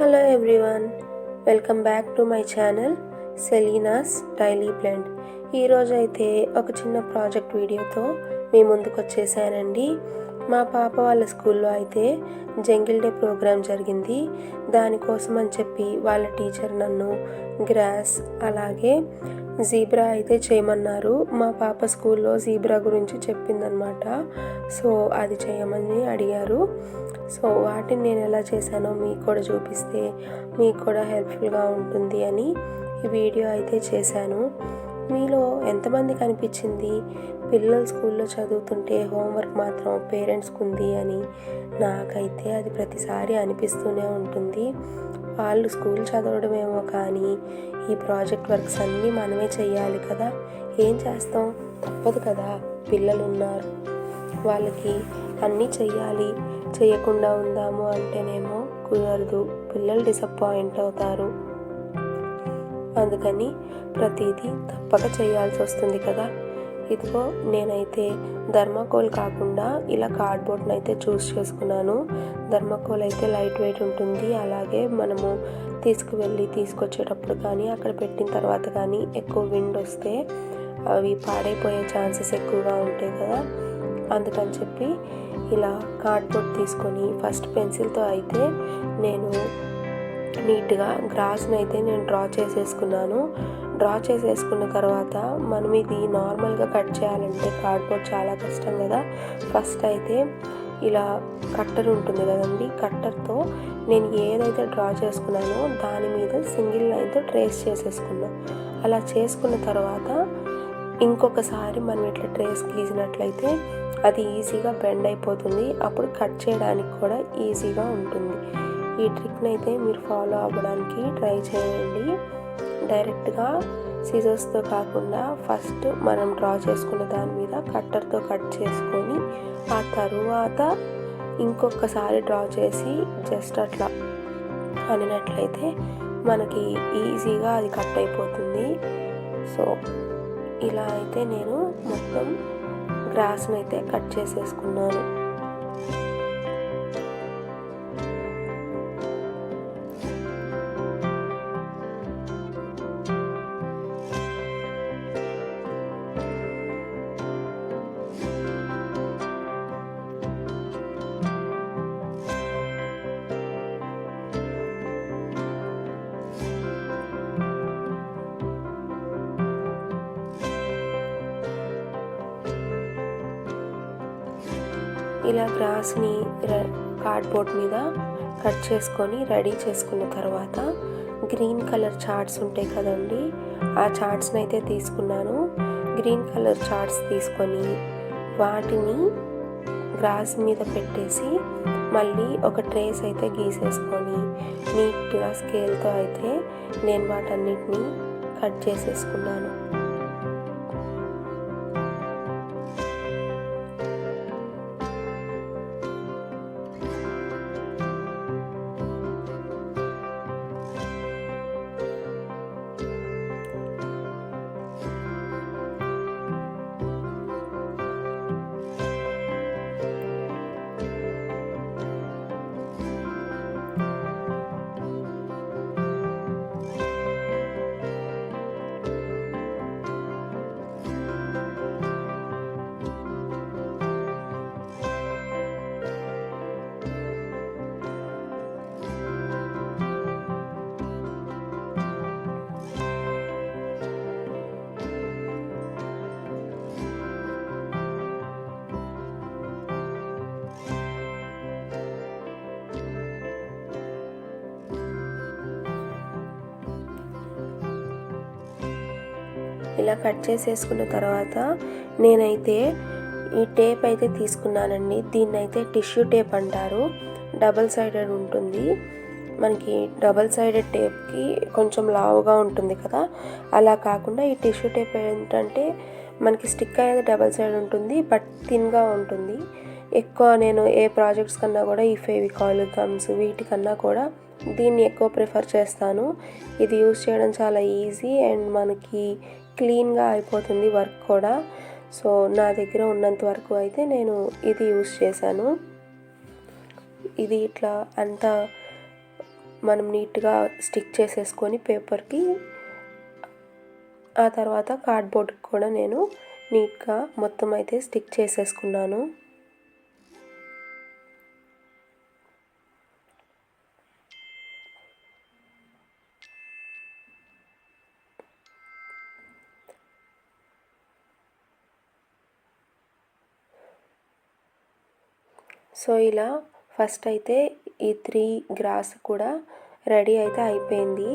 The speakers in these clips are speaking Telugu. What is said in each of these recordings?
Hello everyone welcome back to my channel Selena's daily blend ఈరోజు అయితే ఒక చిన్న ప్రాజెక్ట్ వీడియోతో మీ ముందుకు వచ్చేసానండి. మా పాప వాళ్ళ స్కూల్లో అయితే జంగిల్ డే ప్రోగ్రాం జరిగింది. దానికోసం అని చెప్పి వాళ్ళ టీచర్ నన్ను గ్రాస్ అలాగే జీబ్రా అయితే చేయమన్నారు. మా పాప స్కూల్లో జీబ్రా గురించి చెప్పిందనమాట సో అది చేయమని అడిగారు. సో వాటిని నేను ఎలా చేశానో మీకు కూడా చూపిస్తే మీకు కూడా హెల్ప్ఫుల్గా ఉంటుంది అని ఈ వీడియో అయితే చేశాను. మీలో ఎంతమంది కనిపించింది? పిల్లలు స్కూల్లో చదువుతుంటే హోంవర్క్ మాత్రం పేరెంట్స్కి ఉంది అని నాకైతే అది ప్రతిసారి అనిపిస్తూనే ఉంటుంది. వాళ్ళు స్కూల్ చదవడమేమో కానీ ఈ ప్రాజెక్ట్ వర్క్స్ అన్నీ మనమే చేయాలి కదా. ఏం చేస్తాం? తప్పదు కదా. పిల్లలు ఉన్నారు వాళ్ళకి అన్నీ చెయ్యాలి. చేయకుండా ఉందాము అంటేనేమో కుదరదు. పిల్లలు డిసప్పాయింట్ అవుతారు. అందుకని ప్రతిదీ తప్పక చేయాల్సి వస్తుంది కదా. ఇదిగో నేనైతే ధర్మకోల్ కాకుండా ఇలా కార్డ్బోర్డ్ని అయితే చూస్ చేసుకున్నాను. ధర్మకోల్ అయితే లైట్ వెయిట్ ఉంటుంది. అలాగే మనము తీసుకువెళ్ళి తీసుకొచ్చేటప్పుడు కానీ అక్కడ పెట్టిన తర్వాత కానీ ఎక్కువ విండ్ వస్తే అవి పాడైపోయే ఛాన్సెస్ ఎక్కువగా ఉంటాయి కదా. అందుకని చెప్పి ఇలా కార్డ్బోర్డ్ తీసుకొని ఫస్ట్ పెన్సిల్తో అయితే నేను నీట్గా గ్రాస్ని అయితే నేను డ్రా చేసేసుకున్నాను. డ్రా చేసేసుకున్న తర్వాత మనం ఇది నార్మల్గా కట్ చేయాలంటే కార్డ్బోర్డ్ చాలా కష్టం కదా. ఫస్ట్ అయితే ఇలా కట్టర్ ఉంటుంది కదండి కట్టర్తో నేను ఏదైతే డ్రా చేసుకున్నానో దాని మీద సింగిల్ లైన్తో ట్రేస్ చేసేసుకున్నా. అలా చేసుకున్న తర్వాత ఇంకొకసారి మనం ఇట్లా ట్రేస్ గీసినట్లయితే అది ఈజీగా బెండ్ అయిపోతుంది. అప్పుడు కట్ చేయడానికి కూడా ఈజీగా ఉంటుంది. ఈ ట్రిక్ని అయితే మీరు ఫాలో అవ్వడానికి ట్రై చేయండి. డైరెక్ట్గా సీజర్స్తో కాకుండా ఫస్ట్ మనం డ్రా చేసుకున్న దాని మీద కట్టర్తో కట్ చేసుకొని ఆ తరువాత ఇంకొకసారి డ్రా చేసి జస్ట్ అట్లా అనినట్లయితే మనకి ఈజీగా అది కట్ అయిపోతుంది. సో ఇలా అయితే నేను మొత్తం గ్రాస్ని అయితే కట్ చేసేసుకున్నాను. ఇలా గ్రాస్ని కార్డ్బోర్డ్ మీద కట్ చేసుకొని రెడీ చేసుకున్న తర్వాత గ్రీన్ కలర్ చార్ట్స్ ఉంటాయి కదండి ఆ చార్ట్స్ని అయితే తీసుకున్నాను. గ్రీన్ కలర్ చార్ట్స్ తీసుకొని వాటిని గ్రాస్ మీద పెట్టేసి మళ్ళీ ఒక ట్రేస్ అయితే గీసేసుకొని నీట్గా స్కేల్తో అయితే నేను వాటన్నిటిని కట్ చేసేసుకున్నాను. ఇలా కట్ చేసేసుకున్న తర్వాత నేనైతే ఈ టేప్ అయితే తీసుకున్నానండి. దీన్ని అయితే టిష్యూ టేప్ అంటారు. డబల్ సైడెడ్ ఉంటుంది. మనకి డబల్ సైడెడ్ టేప్కి కొంచెం లావుగా ఉంటుంది కదా. అలా కాకుండా ఈ టిష్యూ టేప్ ఏంటంటే మనకి స్టిక్ అయ్యేది డబల్ సైడ్ ఉంటుంది బట్ థిన్గా ఉంటుంది. ఎక్కువ నేను ఏ ప్రాజెక్ట్స్ కన్నా కూడా ఈ ఫేవికాల్ గమ్స్ వీటికన్నా కూడా దీన్ని ఎక్కువ ప్రిఫర్ చేస్తాను. ఇది యూస్ చేయడం చాలా ఈజీ అండ్ మనకి క్లీన్గా అయిపోతుంది వర్క్ కూడా. సో నా దగ్గర ఉన్నంత వరకు అయితే నేను ఇది యూస్ చేశాను. ఇది ఇట్లా అంతా మనం నీట్గా స్టిక్ చేసేసుకొని పేపర్కి ఆ తర్వాత కార్డ్బోర్డ్కి కూడా నేను నీట్గా మొత్తం అయితే స్టిక్ చేసేసుకున్నాను. సో ఇలా ఫస్ట్ అయితే ఈ త్రీ గ్రాస్ కూడా రెడీ అయితే అయిపోయింది.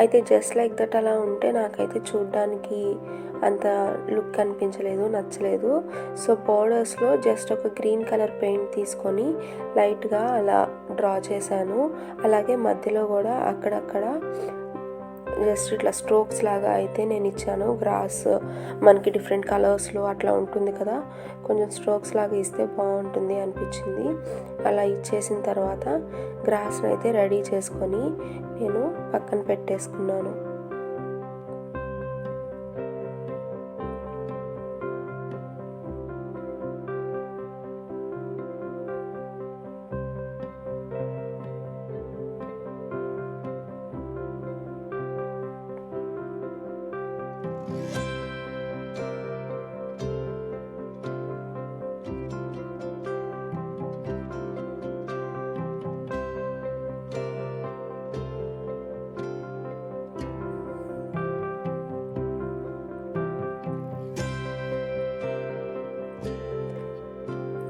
అయితే జస్ట్ లైక్ దట్ అలా ఉంటే నాకైతే చూడ్డానికి అంత లుక్ అనిపించలేదు నచ్చలేదు. సో బోర్డర్స్లో జస్ట్ ఒక గ్రీన్ కలర్ పెయింట్ తీసుకొని లైట్గా అలా డ్రా చేశాను. అలాగే మధ్యలో కూడా అక్కడక్కడ జస్ట్ ఇట్లా స్ట్రోక్స్ లాగా అయితే నేను ఇచ్చాను. గ్రాస్ మనకి డిఫరెంట్ కలర్స్లో అట్లా ఉంటుంది కదా కొంచెం స్ట్రోక్స్ లాగా ఇస్తే బాగుంటుంది అనిపించింది. అలా ఇచ్చేసిన తర్వాత గ్రాస్ని అయితే రెడీ చేసుకొని నేను పక్కన పెట్టేసుకున్నాను.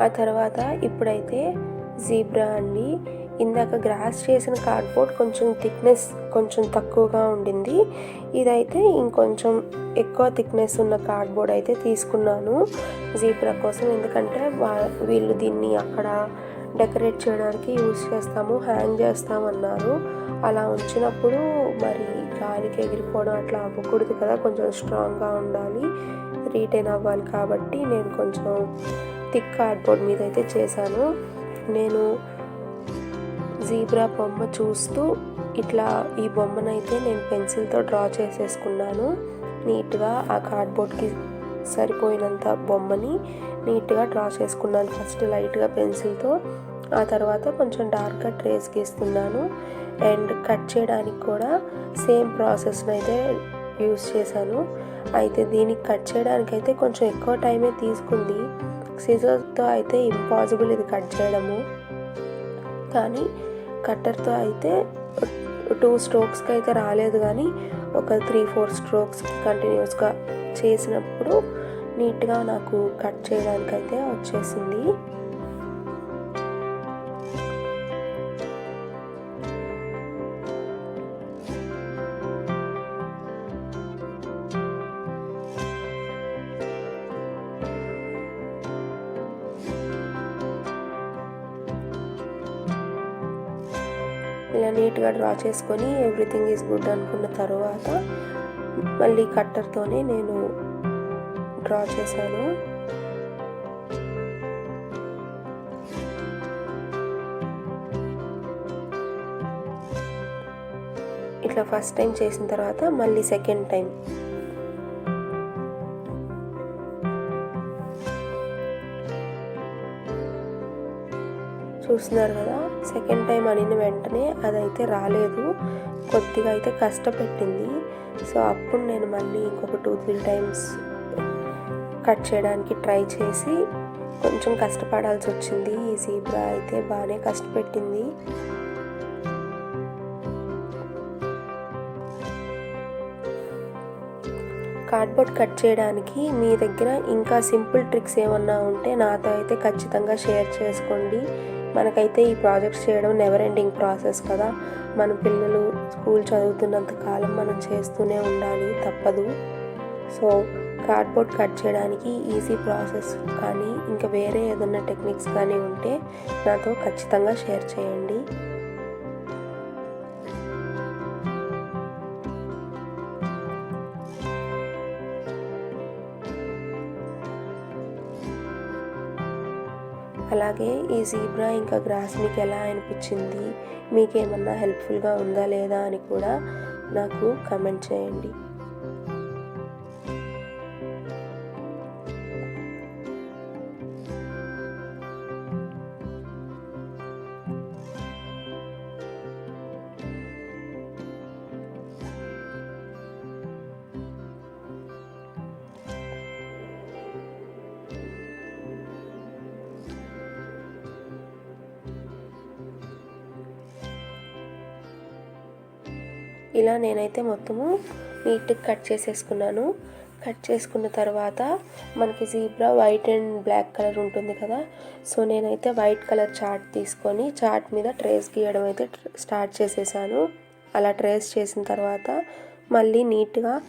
ఆ తర్వాత ఇప్పుడైతే జీబ్రా అండి. ఇందాక గ్రాస్ చేసిన కార్డ్బోర్డ్ కొంచెం థిక్నెస్ కొంచెం తక్కువగా ఉండింది. ఇదైతే ఇంకొంచెం ఎక్కువ థిక్నెస్ ఉన్న కార్డ్బోర్డ్ అయితే తీసుకున్నాను జీబ్రా కోసం. ఎందుకంటే వీళ్ళు దీన్ని అక్కడ డెకరేట్ చేయడానికి యూస్ చేస్తాము హ్యాంగ్ చేస్తామన్నారు అలా ఉంచినప్పుడు మరి గాలికి ఎగిరిపోవడం అట్లా అవ్వకూడదు కదా కొంచెం స్ట్రాంగ్గా ఉండాలి రీటైన్ అవ్వాలి కాబట్టి నేను కొంచెం థిక్ కార్డ్బోర్డ్ మీద అయితే చేశాను. నేను జీబ్రా బొమ్మ చూస్తూ ఇట్లా ఈ బొమ్మనైతే నేను పెన్సిల్తో డ్రా చేసేసుకున్నాను. నీట్గా ఆ కార్డ్బోర్డ్కి సరిపోయినంత బొమ్మని నీట్గా డ్రా చేసుకున్నాను. ఫస్ట్ లైట్గా పెన్సిల్తో ఆ తర్వాత కొంచెం డార్క్గా ట్రేస్ గీస్తున్నాను. అండ్ కట్ చేయడానికి కూడా సేమ్ ప్రాసెస్ని అయితే యూస్ చేశాను. అయితే దీనికి కట్ చేయడానికైతే కొంచెం ఎక్కువ టైమే తీసుకుంది. సీజర్తో అయితే ఇంపాసిబుల్ ఇది కట్ చేయడము. కానీ కట్టర్తో అయితే టూ స్ట్రోక్స్కి అయితే రాలేదు కానీ ఒక త్రీ ఫోర్ స్ట్రోక్స్ కంటిన్యూస్గా చేసినప్పుడు నీట్గా నాకు కట్ చేయడానికి అయితే వచ్చేసింది. ఇలా డ్రా చేసుకొని ఎవ్రీథింగ్ ఈజ్ గుడ్ అనుకున్న తర్వాత మళ్ళీ కట్టర్తోనే నేను డ్రా చేశాను. ఇట్లా ఫస్ట్ టైం చేసిన తర్వాత మళ్ళీ సెకండ్ టైం. చూస్తున్నారు కదా? సెకండ్ టైం అనిన వెంటనే అదైతే రాలేదు. కొద్దిగా అయితే కష్టపెట్టింది. సో అప్పుడు నేను మళ్ళీ ఇంకొక టూ త్రీ టైమ్స్ కట్ చేయడానికి ట్రై చేసి కొంచెం కష్టపడాల్సి వచ్చింది. ఈ జీబ్రా అయితే బాగానే కష్టపెట్టింది. కార్డ్బోర్డ్ కట్ చేయడానికి మీ దగ్గర ఇంకా సింపుల్ ట్రిక్స్ ఏమన్నా ఉంటే నాతో అయితే ఖచ్చితంగా షేర్ చేసుకోండి. మనకైతే ఈ ప్రాజెక్ట్స్ చేయడం నెవర్ ఎండింగ్ ప్రాసెస్ కదా. మన పిల్లలు స్కూల్ చదువుతున్నంత కాలం మనం చేస్తూనే ఉండాలి తప్పదు. సో కార్డ్బోర్డ్ కట్ చేయడానికి ఈజీ ప్రాసెస్ కానీ ఇంకా వేరే ఏదైనా టెక్నిక్స్ కానీ ఉంటే నాతో ఖచ్చితంగా షేర్ చేయండి. అలాగే ఈ జీబ్రా ఇంకా గ్రాస్ మీకు ఎలా అనిపించింది? మీకేమన్నా హెల్ప్ఫుల్గా ఉందా లేదా అని కూడా నాకు కమెంట్ చేయండి. ఇలా నేనైతే మొత్తము నీట్గా కట్ చేసేసుకున్నాను. కట్ చేసుకున్న తర్వాత మనకి zebra white and black colour ఉంటుంది కదా. సో నేనైతే వైట్ కలర్ చార్ట్ తీసుకొని చార్ట్ మీద ట్రేస్ గీయడం అయితే స్టార్ట్ చేసేసాను. అలా ట్రేస్ చేసిన తర్వాత మళ్ళీ నీట్గా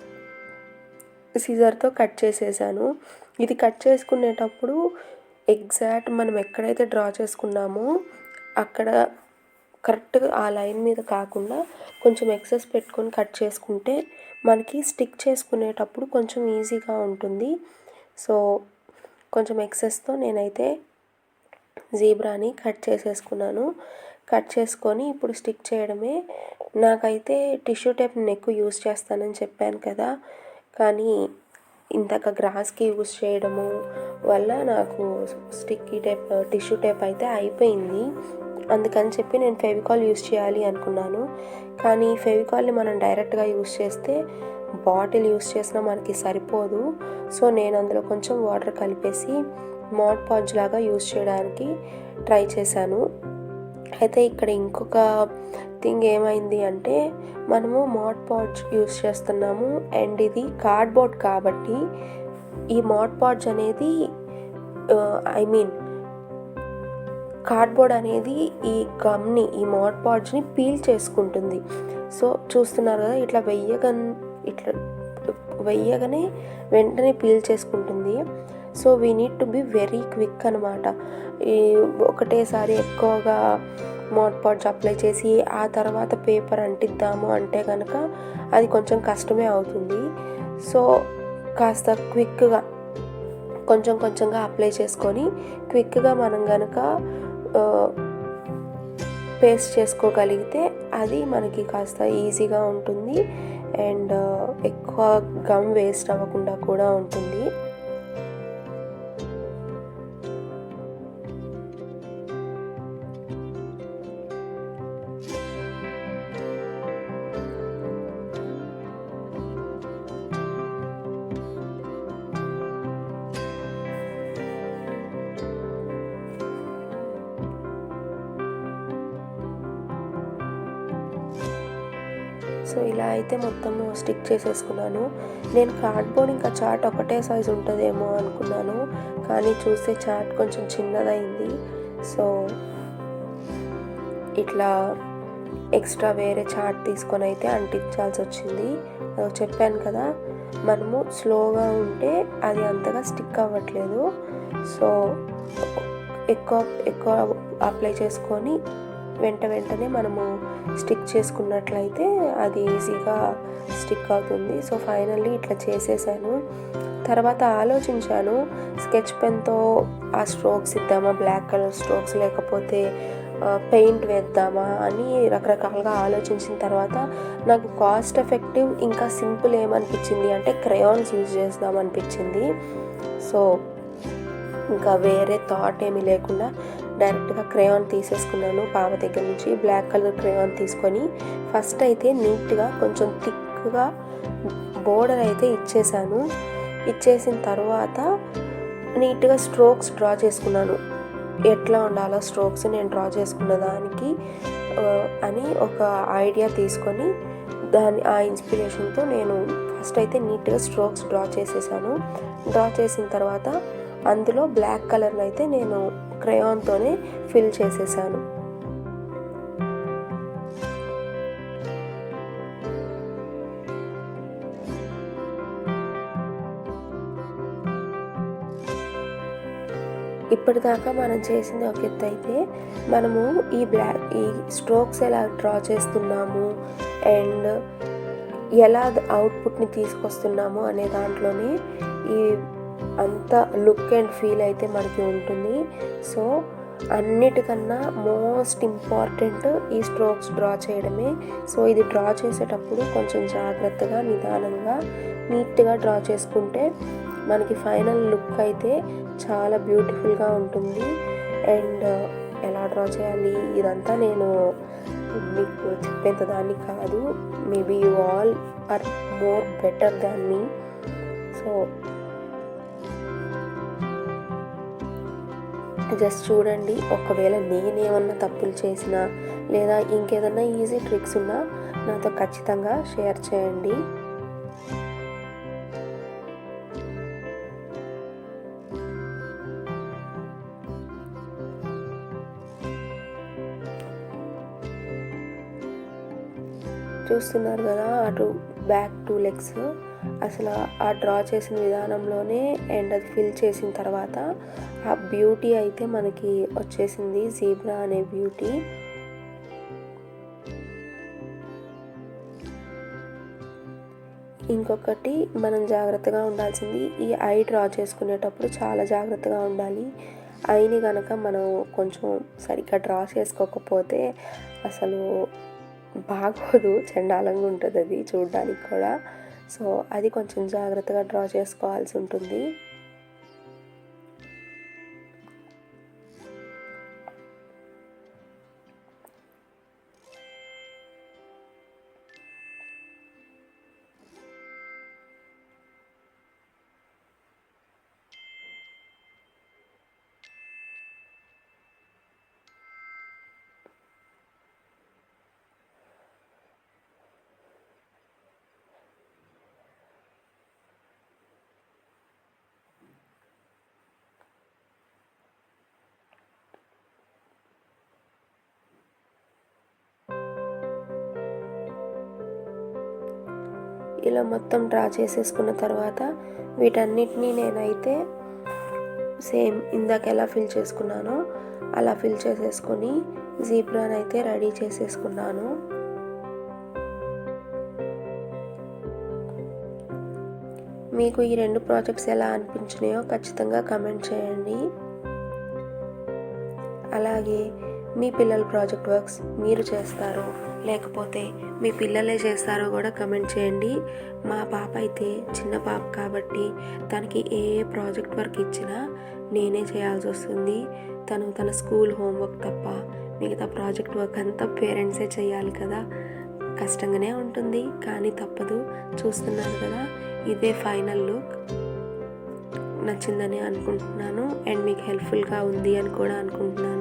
సీజర్తో కట్ చేసేసాను. ఇది కట్ చేసుకునేటప్పుడు ఎగ్జాక్ట్ మనం ఎక్కడైతే డ్రా చేసుకున్నామో అక్కడ కరెక్ట్గా ఆ లైన్ మీద కాకుండా కొంచెం ఎక్సెస్ పెట్టుకొని కట్ చేసుకుంటే మనకి స్టిక్ చేసుకునేటప్పుడు కొంచెం ఈజీగా ఉంటుంది. సో కొంచెం ఎక్సెస్తో నేనైతే జీబ్రాని కట్ చేసేసుకున్నాను. కట్ చేసుకొని ఇప్పుడు స్టిక్ చేయడమే. నాకైతే టిష్యూ టేప్ నేను ఎక్కువ యూస్ చేస్తానని చెప్పాను కదా. కానీ ఇంతక గ్రాస్కి యూస్ చేయడము వల్ల నాకు స్టిక్కీ టేప్ టిష్యూ టేప్ అయితే అయిపోయింది. అందుకని చెప్పి నేను ఫెవికాల్ యూస్ చేయాలి అనుకున్నాను. కానీ ఫెవికాల్ని మనం డైరెక్ట్గా యూస్ చేస్తే బాటిల్ యూస్ చేసినా మనకి సరిపోదు. సో నేను అందులో కొంచెం వాటర్ కలిపేసి మాడ్ పాజ్ లాగా యూస్ చేయడానికి ట్రై చేశాను. అయితే ఇక్కడ ఇంకొక థింగ్ ఏమైంది అంటే మనము మాడ్ పాడ్జ్ యూస్ చేస్తున్నాము. అండ్ ఇది కార్డ్బోర్డ్ కాబట్టి ఈ మాడ్ పాడ్జ్ అనేది ఐ మీన్ కార్డ్బోర్డ్ అనేది ఈ గమ్ని ఈ మాడ్ పాడ్స్ని పీల్ చేసుకుంటుంది. సో చూస్తున్నారు కదా ఇట్లా వెయ్యగా ఇట్లా వెయ్యగానే వెంటనే పీల్ చేసుకుంటుంది. So we need to be very quick అనమాట ఈ ఒకటేసారి ఎక్కువగా మోట్ పాడ్స్ అప్లై చేసి ఆ తర్వాత పేపర్ అంటిద్దాము అంటే కనుక అది కొంచెం కష్టమే అవుతుంది. సో కాస్త క్విక్గా కొంచెం కొంచెంగా అప్లై చేసుకొని క్విక్గా మనం కనుక పేస్ట్ చేసుకోగలిగితే అది మనకి కాస్త ఈజీగా ఉంటుంది. అండ్ ఎక్కువ గమ్ వేస్ట్ అవ్వకుండా కూడా ఉంటుంది. సో ఇలా అయితే మొత్తము స్టిక్ చేసేసుకున్నాను. నేను కార్డ్బోర్డ్ ఇంకా చాట్ ఒకటే సైజ్ ఉంటుందేమో అనుకున్నాను. కానీ చూస్తే చాట్ కొంచెం చిన్నదైంది. సో ఇట్లా ఎక్స్ట్రా వేరే చాట్ తీసుకొని అయితే అంటించాల్సి వచ్చింది. చెప్పాను కదా మనము స్లోగా ఉంటే అది అంతగా స్టిక్ అవ్వట్లేదు. సో ఎక్కువ ఎక్కువ అప్లై చేసుకొని వెంట వెంటనే మనము స్టిక్ చేసుకున్నట్లయితే అది ఈజీగా స్టిక్ అవుతుంది. సో ఫైనల్లీ ఇట్లా చేసేసాను. తర్వాత ఆలోచించాను స్కెచ్ పెన్తో ఆ స్ట్రోక్స్ ఇద్దామా బ్లాక్ కలర్ స్ట్రోక్స్ లేకపోతే పెయింట్ వేద్దామా అని రకరకాలుగా ఆలోచించిన తర్వాత నాకు కాస్ట్ ఎఫెక్టివ్ ఇంకా సింపుల్ ఏమనిపించింది అంటే క్రయాన్స్ యూజ్ చేద్దాం అనిపించింది సో ఇంకా వేరే థాట్ ఏమీ లేకుండా డైరెక్ట్గా క్రేయాన్ తీసేసుకున్నాను. పాప దగ్గర నుంచి బ్లాక్ కలర్ క్రేయాన్ తీసుకొని ఫస్ట్ అయితే నీట్గా కొంచెం థిక్గా బోర్డర్ అయితే ఇచ్చేసాను. ఇచ్చేసిన తర్వాత నీట్గా స్ట్రోక్స్ డ్రా చేసుకున్నాను. ఎట్లా ఉండాలో స్ట్రోక్స్ నేను డ్రా చేసుకున్న దానికి అని ఒక ఐడియా తీసుకొని దాని ఆ ఇన్స్పిరేషన్తో నేను ఫస్ట్ అయితే నీట్గా స్ట్రోక్స్ డ్రా చేసేసాను. డ్రా చేసిన తర్వాత అందులో బ్లాక్ కలర్ని అయితే నేను క్రయాన్తోనే ఫిల్ చేసేసాను. ఇప్పటిదాకా మనం చేసింది ఒక ఎత్తు అయితే మనము ఈ బ్లాక్ ఈ స్ట్రోక్స్ ఎలా డ్రా చేస్తున్నాము అండ్ ఎలా అవుట్పుట్ని తీసుకొస్తున్నాము అనే దాంట్లోనే ఈ అంత లుక్ అండ్ ఫీల్ అయితే మనకి ఉంటుంది. సో అన్నిటికన్నా మోస్ట్ ఇంపార్టెంట్ ఈ స్ట్రోక్స్ డ్రా చేయడమే. సో ఇది డ్రా చేసేటప్పుడు కొంచెం జాగ్రత్తగా నిదానంగా నీట్గా డ్రా చేసుకుంటే మనకి ఫైనల్ లుక్ అయితే చాలా బ్యూటిఫుల్గా ఉంటుంది. అండ్ uh, ఎలా డ్రా చేయాలి? ఇదంతా నేను మీకు చెప్పేంత దాన్ని కాదు. Maybe you all are more better than me so just చూడండి ఒకవేళ నేనేమన్నా తప్పులు చేసినా లేదా ఇంకేదన్నా ఈజీ ట్రిక్స్ ఉన్నా నాతో ఖచ్చితంగా షేర్ చేయండి. చూస్తున్నారు కదా అటు బ్యాక్ టూ లెగ్స్ అసలు ఆ డ్రా చేసిన విధానంలోనే అండ్ అది ఫిల్ చేసిన తర్వాత ఆ బ్యూటీ అయితే మనకి వచ్చేసింది జీబ్రా అనే బ్యూటీ. ఇంకొకటి మనం జాగ్రత్తగా ఉండాల్సింది ఈ ఐ డ్రా చేసుకునేటప్పుడు చాలా జాగ్రత్తగా ఉండాలి. ఐని కనుక మనం కొంచెం సరిగ్గా డ్రా చేసుకోకపోతే అసలు బాగోదు చండాలంగా ఉంటుంది అది చూడడానికి కూడా. సో అది కొంచెం జాగ్రత్తగా డ్రా చేసుకోవాల్సి ఉంటుంది. ఇలా మొత్తం డ్రా చేసేసుకున్న తర్వాత వీటన్నిటినీ నేనైతే సేమ్ ఇందాక ఎలా ఫిల్ చేసుకున్నానో అలా ఫిల్ చేసేసుకొని జీబ్రాన్ అయితే రెడీ చేసేసుకున్నాను. మీకు ఈ రెండు ప్రాజెక్ట్స్ ఎలా అనిపించినాయో ఖచ్చితంగా కమెంట్ చేయండి. అలాగే మీ పిల్లల ప్రాజెక్ట్ వర్క్స్ మీరు చేస్తారో. లేకపోతే మీ పిల్లలే చేస్తారో కూడా కమెంట్ చేయండి. మా పాప అయితే చిన్న పాప కాబట్టి తనకి ఏ ఏ ప్రాజెక్ట్ వర్క్ ఇచ్చినా నేనే చేయాల్సి వస్తుంది. తను తన స్కూల్ హోంవర్క్ తప్ప మిగతా ప్రాజెక్ట్ వర్క్ అంతా పేరెంట్సే చేయాలి కదా. కష్టంగానే ఉంటుంది కానీ తప్పదు. చూస్తున్నారు కదా ఇదే ఫైనల్ లుక్. నచ్చిందని అనుకుంటున్నాను. అండ్ మీకు హెల్ప్ఫుల్గా ఉంది అని కూడా అనుకుంటున్నాను.